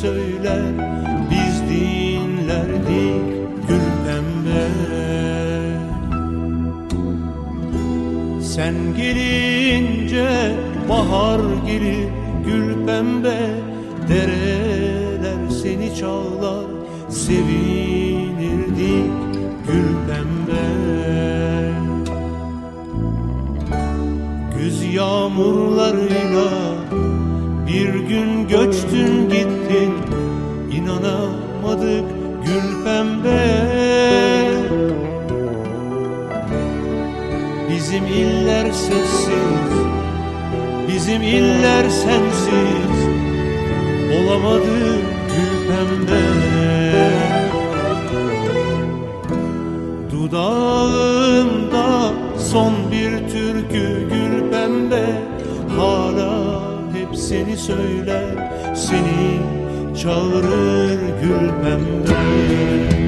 söyler Biz dinlerdik gül pembe Sen gelince bahar gelir gül pembe Dereler seni çağlar sevinirdik gül pembe. Güz yağmurlarıyla bir gün göçtün gittin inanamadık gül pembe. Bizim iller sessiz Bizim iller sensiz. Olamadı gül pembe. Dudağımda son bir türkü gül pembe. Hala hep seni söyler Seni çağırır gül pembe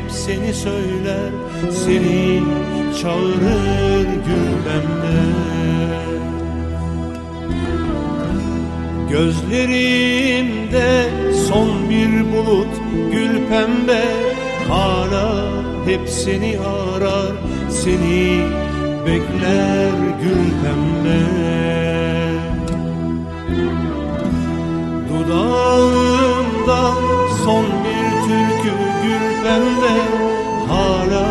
hep seni söyler Seni çağırır gül pembe Gözlerimde son bir bulut gül pembe Hala hep seni arar Seni bekler gül pembe. Dudağımda son pembe Hala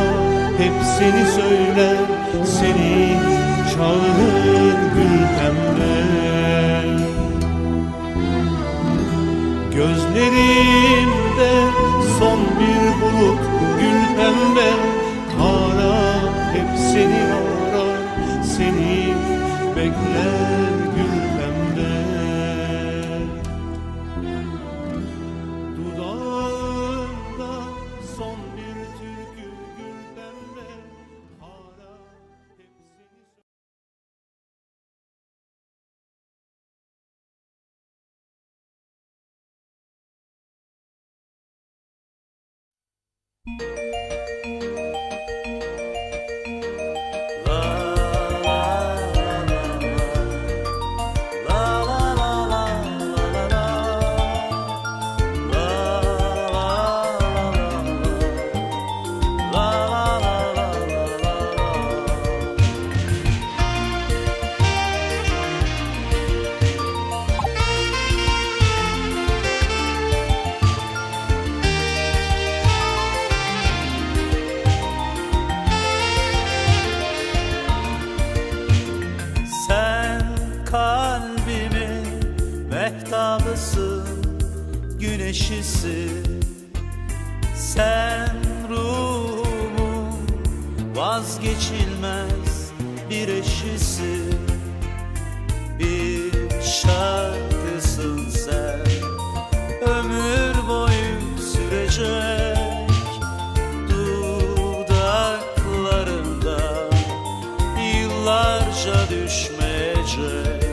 hep seni söyler. Seni çağırır gül pembe. Gözlerimde son bir bulut gül pembe. Hala hep seni arar Seni bekler şarkısın güneşisin Sen ruhumun vazgeçilmez bir eşisin Bir şarkısın sen. Ömür boyu sürecek dudaklarında yıllarca düşmeyecek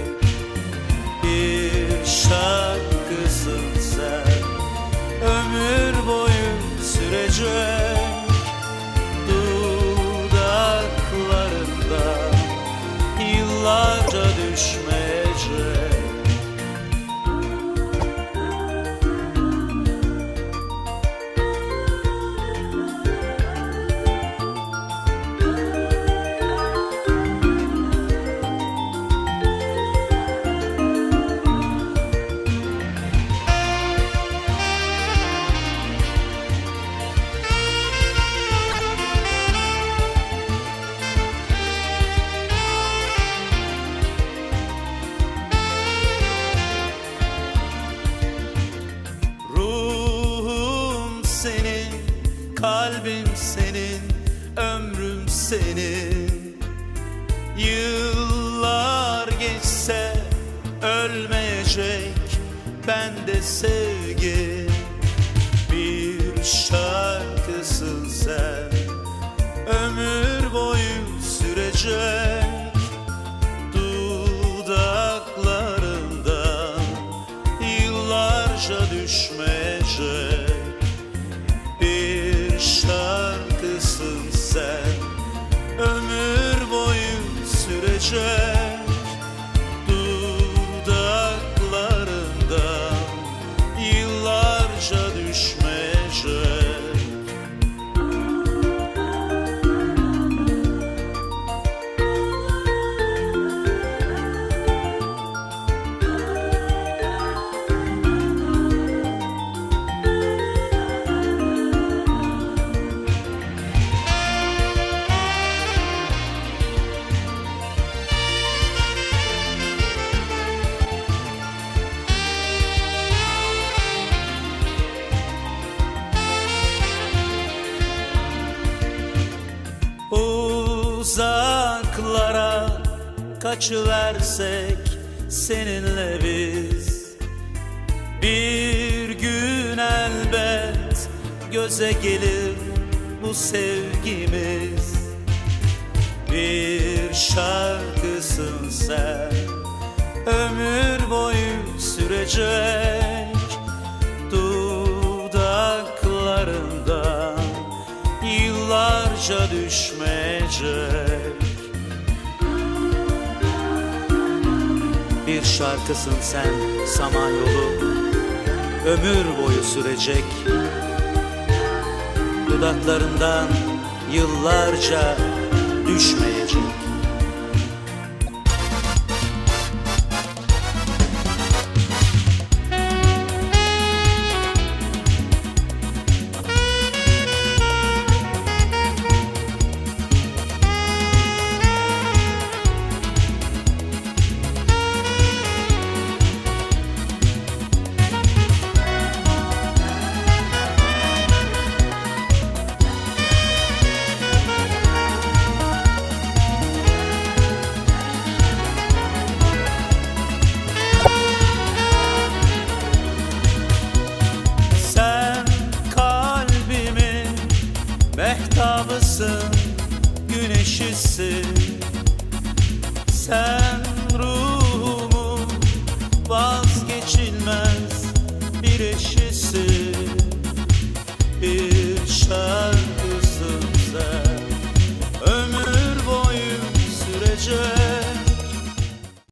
kalbim senin, ömrüm senin. Yıllar geçse ölmeyecek bende sevgi kaçıversek seninle biz. Bir gün elbet göze gelir bu sevgimiz. Bir şarkısın sen ömür boyu sürecek. Dudaklarından yıllarca düşmeyecek şarkısın sen samanyolu ömür boyu sürecek. Dudaklarından yıllarca düşmeyecek answer